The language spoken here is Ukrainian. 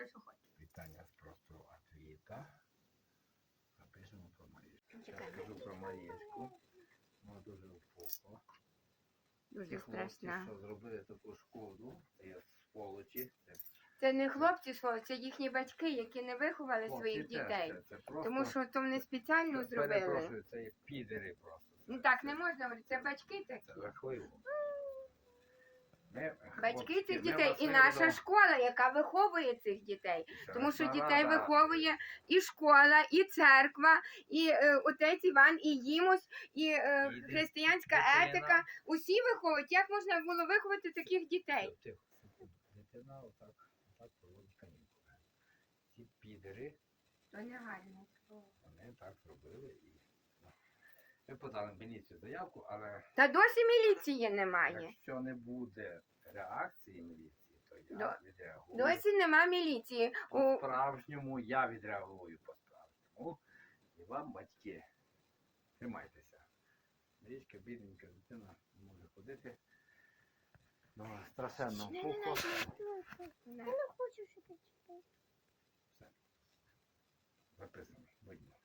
все, що хочеш. Вітання з простого отвіта. Запишемо про Марічку. Я скажу про Марічку. Вона дуже впухла. Ті Дуже хлопці, що зробили таку шкоду, це сволочі. Це Це не хлопці свого, це їхні батьки, які не виховали хлопці своїх теж, дітей. Це, це просто, Тому що то вони спеціально зробили. Перепрошую, це є підери просто. Ну так не можна говорити, це батьки Це такі. жахливо. Батьки цих дітей і наша школа, яка виховує цих дітей. Тому що дітей виховує і школа, і церква, і е, отець Іван, і Їмус, і е, християнська етика. Усі виховують. Як можна було виховати таких дітей? Дитина отак, отак проводить канікули. Ці підери, вони так зробили і. Ми подали міліцію заявку, але Та досі міліції немає. якщо не буде реакції міліції, то я До- відреагую. Досі нема міліції. По-справжньому я відреагую по-справжньому. І вам, батьки, тримайтеся. Річка, бідненька дитина може ходити. Ну, страшенно. пухло. Я не хочу, щоб я читав. Записано. Видно.